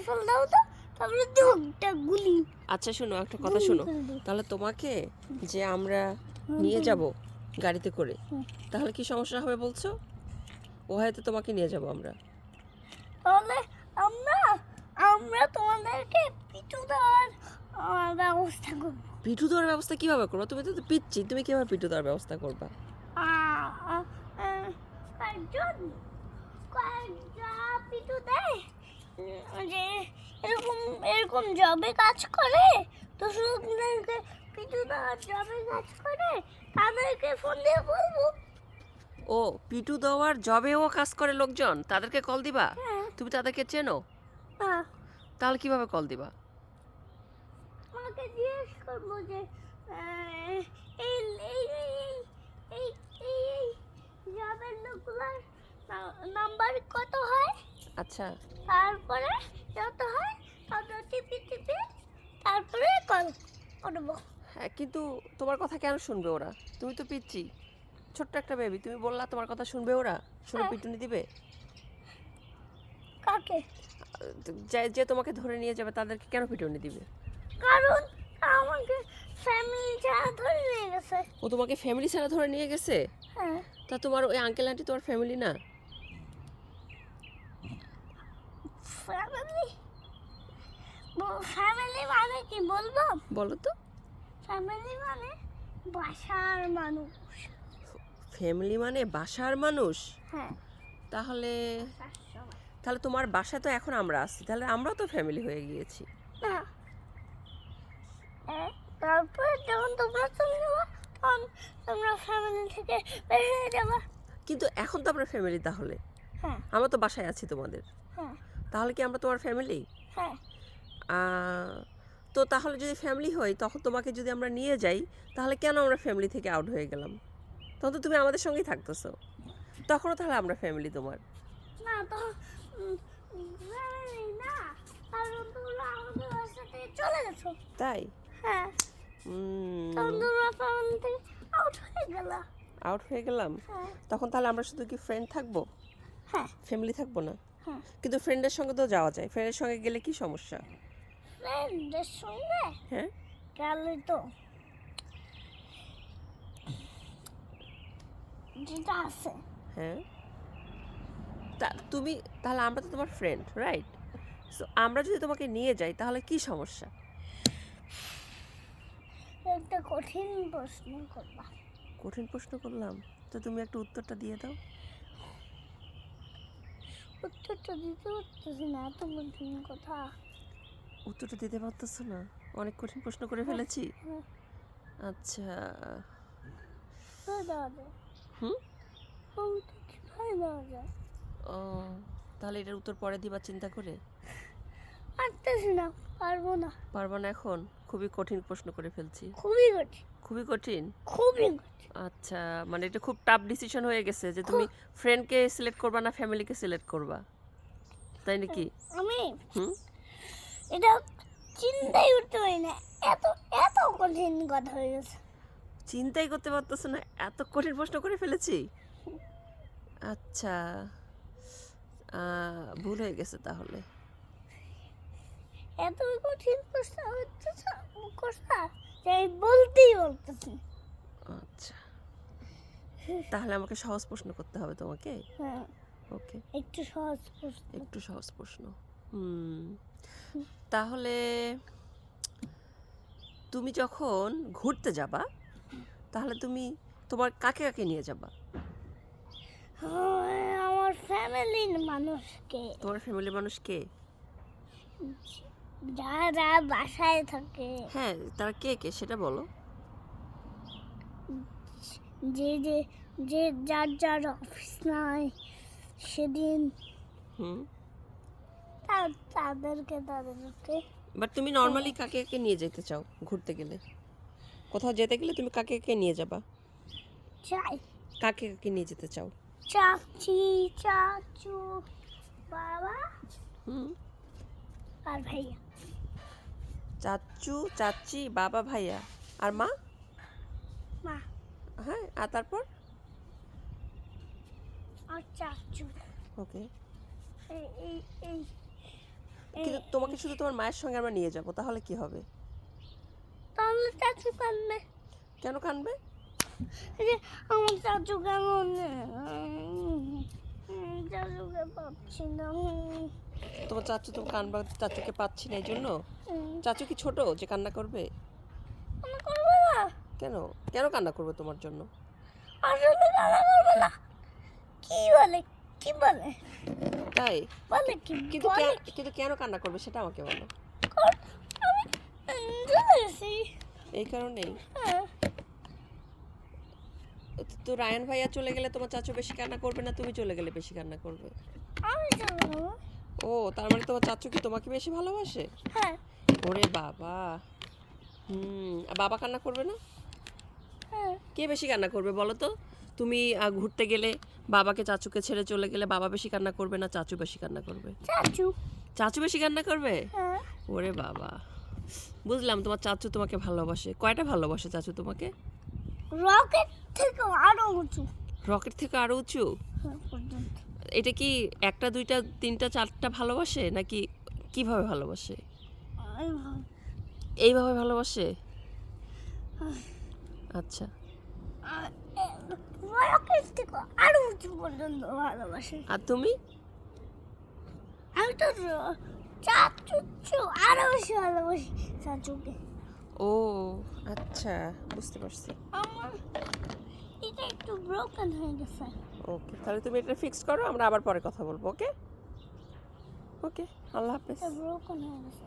Rifle দাও তো তারপরে একটা গুলি। আচ্ছা শোনো একটা কথা শোনো। তাহলে তোমাকে যে আমরা নিয়ে যাব গাড়িতে করে তাহলে কি সমস্যা হবে বলছো? ও হয়তো তোমাকে নিয়ে যাব আমরা। তাহলে আমরা আমরা তোমাদেরকে পিছু দেওয়ার ব্যবস্থা করব। পিঠু দেওয়ার ব্যবস্থা কীভাবে করব? তুমি তো পিচ্ছি তুমি কীভাবে পিঠু দেওয়ার ব্যবস্থা করবা? কয়েকজন কয়েকটা পিছু দেয়। যে এরকম এরকম জবে কাজ করে তো শুধুদেরকে পিছু দেওয়ার জবে কাজ করে তাদেরকে ফোন দিয়ে বলব। ও পিটু দেওয়ার জবেও কাজ করে লোকজন তাদেরকে কল দিবা? হ্যাঁ। তুমি তাদেরকে চেনো? হ্যাঁ। তাহলে কীভাবে কল দিবা? মাকে জিজ্ঞেস করব যে আহ, এই এই এই এই এই এই জবের লোকগুলোর নাম্বার কত হয়? আচ্ছা। তারপরে যত হয় তত টিপি টিপি তারপরে কল করব। হ্যাঁ কিন্তু তোমার কথা কেন শুনবে ওরা? তুমি তো পিচ্ছি ছোট্ট একটা বেবি তুমি বললা তোমার কথা শুনবে ওরা? শুনে হ্যাঁ। পিটুনি দিবে? কাকে? যে যে তোমাকে ধরে নিয়ে যাবে তাদেরকে কেন পিটুনি দিবে? কারণ আমাকে ফ্যামিলি ছাড়া ধরে নিয়ে গেছে। ও তোমাকে ফ্যামিলি ছাড়া ধরে নিয়ে গেছে? হ্যাঁ। তা তোমার ওই আঙ্কেল আন্টি তোমার ফ্যামিলি না? ফ্যামিলি ফ্যামিলি মানে কি বলব? বলো তো। ফ্যামিলি মানে বাসার মানুষ। ফ্যামিলি মানে বাসার মানুষ? হ্যাঁ। তাহলে তাহলে তোমার বাসায় তো এখন আমরা আছি তাহলে আমরাও তো ফ্যামিলি হয়ে গিয়েছি। না। এ, তারপর যখন তোমরা চলে যাব তখন তোমরা ফ্যামিলি থেকে হয়ে কিন্তু এখন তো আমরা ফ্যামিলি তাহলে। হ্যাঁ। আমরা তো বাসায় আছি তোমাদের। হ্যাঁ। তাহলে কি আমরা তোমার ফ্যামিলি হ্যাঁ। তো তাহলে যদি ফ্যামিলি হই তখন তোমাকে যদি আমরা নিয়ে যাই তাহলে কেন আমরা ফ্যামিলি থেকে আউট হয়ে গেলাম? তখন তো তুমি আমাদের সঙ্গেই থাকতেছো। তখনও তাহলে আমরা ফ্যামিলি তোমার। না তো না কারণ তোমরা আমাদের বাসা চলে গেছো। তাই? হ্যাঁ। আউট হয়ে গেলা। আউট হয়ে গেলাম? হ্যাঁ। তখন তাহলে আমরা শুধু কি ফ্রেন্ড থাকব? হ্যাঁ। ফ্যামিলি থাকব না? হ্যাঁ কিন্তু ফ্রেন্ডের সঙ্গে তো যাওয়া যায়। ফ্রেন্ডের সঙ্গে গেলে কি সমস্যা? ফ্রেন্ডের সঙ্গে? হ্যাঁ। গেলে তো। যেটা আছে। হ্যাঁ। তা তুমি তাহলে আমরা তো তোমার ফ্রেন্ড রাইট সো আমরা যদি তোমাকে নিয়ে যাই তাহলে কি সমস্যা? একটা কঠিন প্রশ্ন করবা কঠিন প্রশ্ন করলাম। তো তুমি একটু উত্তরটা দিয়ে দাও। উত্তরটা দিতে পারতেছি না এত কঠিন কথা। উত্তরটা দিতে পারতেছো না? অনেক কঠিন প্রশ্ন করে ফেলেছি। হ্যাঁ। আচ্ছা। দেওয়া যায়। হুম? ও তাহলে এটার উত্তর পরে দিবা চিন্তা করে? পারতেছি না পারব না। পারব না এখন? খুবই কঠিন প্রশ্ন করে ফেলছি। খুবই কঠিন। খুবই কঠিন? খুবই আচ্ছা মানে এটা খুব টাফ ডিসিশন হয়ে গেছে যে তুমি ফ্রেন্ডকে সিলেক্ট করবা না ফ্যামিলিকে সিলেক্ট করবা? তাই নাকি? আমি হুম? এটা চিন্তাই করতে পারি না। এত এত কঠিন কথা হয়ে গেছে। চিন্তাই করতে পারতেছো না এত কঠিন প্রশ্ন করে ফেলেছি? আচ্ছা আহ, ভুল হয়ে গেছে তাহলে। এত কঠিন প্রশ্ন হচ্ছে কথা যে বলতেই বলতেছি। আচ্ছা। তাহলে আমাকে সহজ প্রশ্ন করতে হবে তোমাকে? হ্যাঁ। ওকে। একটু সহজ প্রশ্ন। একটু সহজ প্রশ্ন। হুম। তাহলে তুমি যখন ঘুরতে যাবা তাহলে তুমি তোমার কাকে কাকে নিয়ে যাবা? হ্যাঁ, আমার ফ্যামিলির মানুষকে। তোমার ফ্যামিলির মানুষ কে? যারা বাসায় থাকে। হ্যাঁ তারা কে কে সেটা বলো। যে যে যে যার যার অফিস নাই সেদিন হুম। তাদেরকে তাদেরকে। বাট তুমি নর্মালি কাকে কাকে নিয়ে যেতে চাও ঘুরতে গেলে? কোথাও যেতে গেলে তুমি কাকে কাকে নিয়ে যাবা? চাই। কাকে কাকে নিয়ে যেতে চাও? চাচি চাচু বাবা। হুম। আর ভাইয়া। চাচু চাচি বাবা ভাইয়া। আর মা? মা। হ্যাঁ আর তারপর? আর চাচু। ওকে। এই এই কিন্তু তোমাকে শুধু তোমার মায়ের সঙ্গে আমরা নিয়ে যাব তাহলে কি হবে? তাহলে চাচু কাঁদবে। কেন কানবে আমার চাচু কেমন? চাচুকে পাচ্ছি না তোমার চাচু তো কানবা চাচুকে পাচ্ছি না এই জন্য চাচু কি ছোট যে কান্না করবে? কেন? কেন কান্না করবে তোমার জন্য? আসলে কান্না করবে না। কি বলে কি বলে? তাই? বলে কি কিন্তু কিন্তু কেন কান্না করবে সেটা আমাকে বলো। এই কারণেই। হ্যাঁ। তো রায়ান ভাইয়া চলে গেলে তোমার চাচু বেশি কান্না করবে না তুমি চলে গেলে বেশি কান্না করবে? আমি তার মানে তোমার চাচু কি তোমাকে বেশি ভালোবাসে? হ্যাঁ। ওরে বাবা। হুম আর বাবা কান্না করবে না? হ্যাঁ। কে বেশি কান্না করবে বলো তো? তুমি ঘুরতে গেলে বাবাকে চাচুকে ছেড়ে চলে গেলে বাবা বেশি কান্না করবে না চাচু বেশি কান্না করবে? চাচু। চাচু বেশি কান্না করবে? হ্যাঁ। ওরে বাবা। বুঝলাম তোমার চাচু তোমাকে ভালোবাসে। কয়টা ভালোবাসে চাচু তোমাকে? রকেট থেকে আরও উঁচু। রকেট থেকে আরও উঁচু? হ্যাঁ, এটা কি একটা দুইটা তিনটা চারটা ভালোবাসে নাকি কীভাবে ভালোবাসে? এইভাবে। ভালোবাসে? আচ্ছা। আর উঁচু পর্যন্ত ভালোবাসে। আর তুমি? আমি তো র- চাচু আরও বেশি ভালোবাসি চাচুকে। ও আচ্ছা বুঝতে পারছি। আমার একটু ব্রোকেন হয়ে গেছে। ওকে তাহলে তুমি এটা ফিক্স করো আমরা আবার পরে কথা বলব ওকে ওকে আল্লাহ হাফেজ। ব্রোকেন হয়ে গেছে।